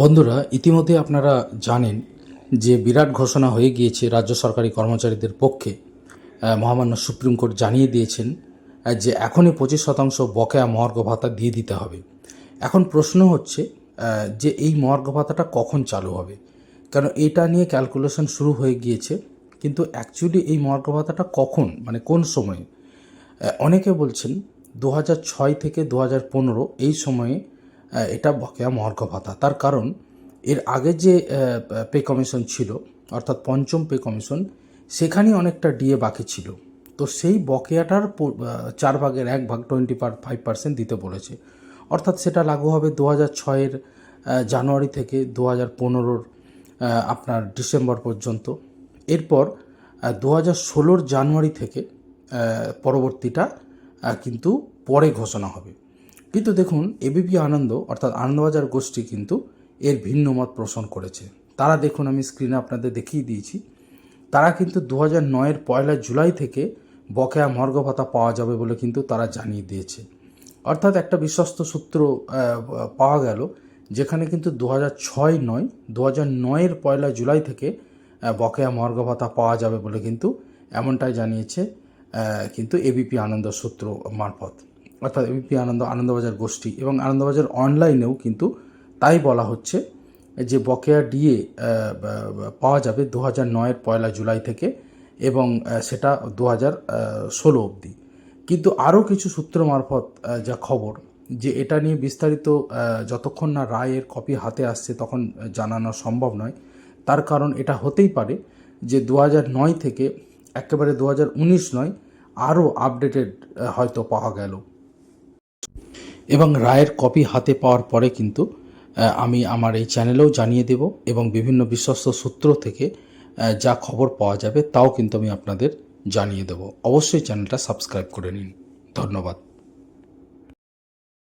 বন্ধুরা, ইতিমধ্যে আপনারা জানেন যে বিরাট ঘোষণা হয়ে গিয়েছে রাজ্য সরকারি কর্মচারীদের পক্ষে। মহামান্য সুপ্রিম কোর্ট জানিয়ে দিয়েছেন যে এখনই পঁচিশ শতাংশ বকেয়া মহার্ঘ ভাতা দিয়ে দিতে হবে। এখন প্রশ্ন হচ্ছে যে এই মহার্ঘ ভাতাটা কখন চালু হবে? কেন এটা নিয়ে ক্যালকুলেশন শুরু হয়ে গিয়েছে, কিন্তু অ্যাকচুয়ালি এই মহার্ঘ ভাতাটা কখন মানে কোন সময়ে? অনেকে বলছেন, দু থেকে দু এই সময়ে এটা বকেয়া মহার্ঘ ভাতা। তার কারণ, এর আগে যে পে কমিশন ছিল, অর্থাৎ পঞ্চম পে কমিশন সেখানেই অনেকটা ডিএ বাকি ছিল। তো সেই বকেয়াটার চার ভাগের এক ভাগ টোয়েন্টি পার ফাইভ পার্সেন্ট দিতে বলেছে। অর্থাৎ সেটা লাগু হবে দু হাজার ছয়ের জানুয়ারি থেকে দু হাজার পনেরোর আপনার ডিসেম্বর পর্যন্ত। এরপর দু হাজার ষোলোর জানুয়ারি থেকে পরবর্তীটা কিন্তু পরে ঘোষণা হবে। কিন্তু দেখুন এবিপি আনন্দ, অর্থাৎ আনন্দবাজার গোষ্ঠী কিন্তু এর ভিন্ন মত পোষণ করেছে। তারা দেখুন, আমি স্ক্রিনে আপনাদের দেখিয়ে দিয়েছি, তারা কিন্তু দু হাজার নয়ের পয়লা জুলাই থেকে বকেয়া মর্গ ভাতা পাওয়া যাবে বলে কিন্তু তারা জানিয়ে দিয়েছে। অর্থাৎ একটা বিশ্বস্ত সূত্র পাওয়া গেল, যেখানে কিন্তু দু ছয় নয় দু হাজার নয়ের পয়লা জুলাই থেকে বকেয়া মর্গ ভাতা পাওয়া যাবে বলে কিন্তু এমনটাই জানিয়েছে কিন্তু এবিপি আনন্দ সূত্র মারফত। অর্থাৎ এবিপি আনন্দ, আনন্দবাজার গোষ্ঠী এবং আনন্দবাজার অনলাইনেও কিন্তু তাই বলা হচ্ছে যে বকেয়া ডিএ পাওয়া যাবে দু হাজার নয়ের পয়লা জুলাই থেকে এবং সেটা দু হাজার ষোলো অবধি। কিন্তু আরও কিছু সূত্র মারফত যা খবর যে এটা নিয়ে বিস্তারিত যতক্ষণ না রায়ের কপি হাতে আসছে তখন জানানো সম্ভব নয়। তার কারণ এটা হতেই পারে যে দু নয় থেকে একেবারে দু নয় আরও আপডেটেড হয়তো পাওয়া গেল। এবং রায়ের কপি হাতে পাওয়ার পরে কিন্তু আমি আমার এই চ্যানেলেও জানিয়ে দেব এবং বিভিন্ন বিশ্বস্ত সূত্র থেকে যা খবর পাওয়া যাবে তাও কিন্তু আমি আপনাদের জানিয়ে দেব। অবশ্যই চ্যানেলটা সাবস্ক্রাইব করে নিন। ধন্যবাদ।